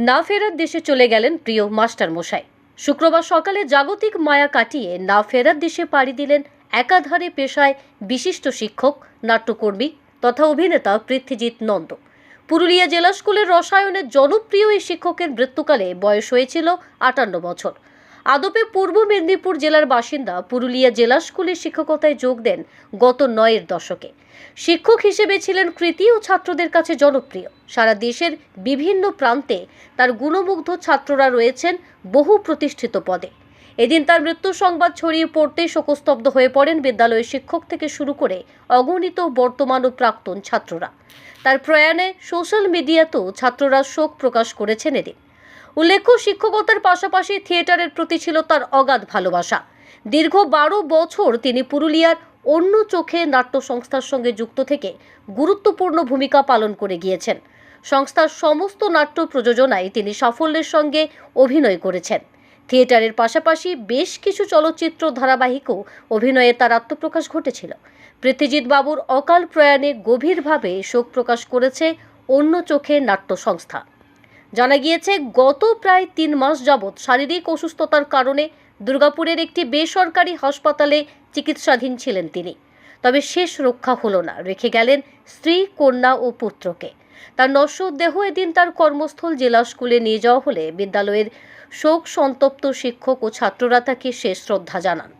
না ফেরার দেশে চলে গেলেন প্রিয় মাস্টার মশাই শুক্রবার সকালে জাগতিক মায়া কাটিয়ে না ফেরার দেশে পাড়ি দিলেন একাধারে পেশায় বিশিষ্ট শিক্ষক, নাট্যকর্মী তথা অভিনেতা পৃথ্বীজিৎ নন্দ। পুরুলিয়া জেলা স্কুলের রসায়নের জনপ্রিয় এই শিক্ষকের মৃত্যুকালে বয়স হয়েছিল আটান্ন বছর। আদপে পূর্ব মেদিনীপুর জেলার বাসিন্দা পুরুলিয়া জেলা স্কুলে শিক্ষকতায় যোগ দেন গত নয়ের দশকে। শিক্ষক হিসেবে ছিলেন কৃতি ও ছাত্রদের কাছে জনপ্রিয়। সারা দেশের বিভিন্ন প্রান্তে তার গুণমুগ্ধ ছাত্ররা রয়েছেন বহু প্রতিষ্ঠিত পদে। এদিন তার মৃত্যু সংবাদ ছড়িয়ে পড়তে শোকস্তব্ধ হয়ে পড়েন বিদ্যালয়ের শিক্ষক থেকে শুরু করে অগণিত বর্তমান ও প্রাক্তন ছাত্ররা। তার প্রয়াণে সোশ্যাল মিডিয়াতেও ছাত্ররা শোক প্রকাশ করেছেন এদিন। উল্লেখ্য, শিক্ষকতার পাশাপাশি থিয়েটারের প্রতি ছিল তার অগাধ ভালোবাসা। দীর্ঘ বারো বছর তিনি পুরুলিয়ার অন্য চোখে নাট্য সংস্থার সঙ্গে যুক্ত থেকে গুরুত্বপূর্ণ ভূমিকা পালন করে গিয়েছেন। সংস্থার সমস্ত নাট্য প্রযোজনায় তিনি সাফল্যের সঙ্গে অভিনয় করেছেন। থিয়েটারের পাশাপাশি বেশ কিছু চলচ্চিত্র ধারাবাহিকও অভিনয়ে তার আত্মপ্রকাশ ঘটেছিল। পৃথ্বীজিৎ বাবুর অকাল প্রয়াণে গভীরভাবে শোক প্রকাশ করেছে অন্য চোখে নাট্য সংস্থা জানা গিয়েছে, গত প্রায় তিন মাস যাবৎ শারীরিক অসুস্থতার কারণে দুর্গাপুরের একটি বেসরকারি হাসপাতালে চিকিৎসাধীন ছিলেন তিনি। তবে শেষ রক্ষা হলো না, রেখে গেলেন স্ত্রী, কন্যা ও পুত্রকে। তার নশ্বর দেহ এদিন তার কর্মস্থল জেলা স্কুলে নিয়ে যাওয়া হলে বিদ্যালয়ের শোক সন্তপ্ত শিক্ষক ও ছাত্ররা তাকে শেষ শ্রদ্ধা জানান।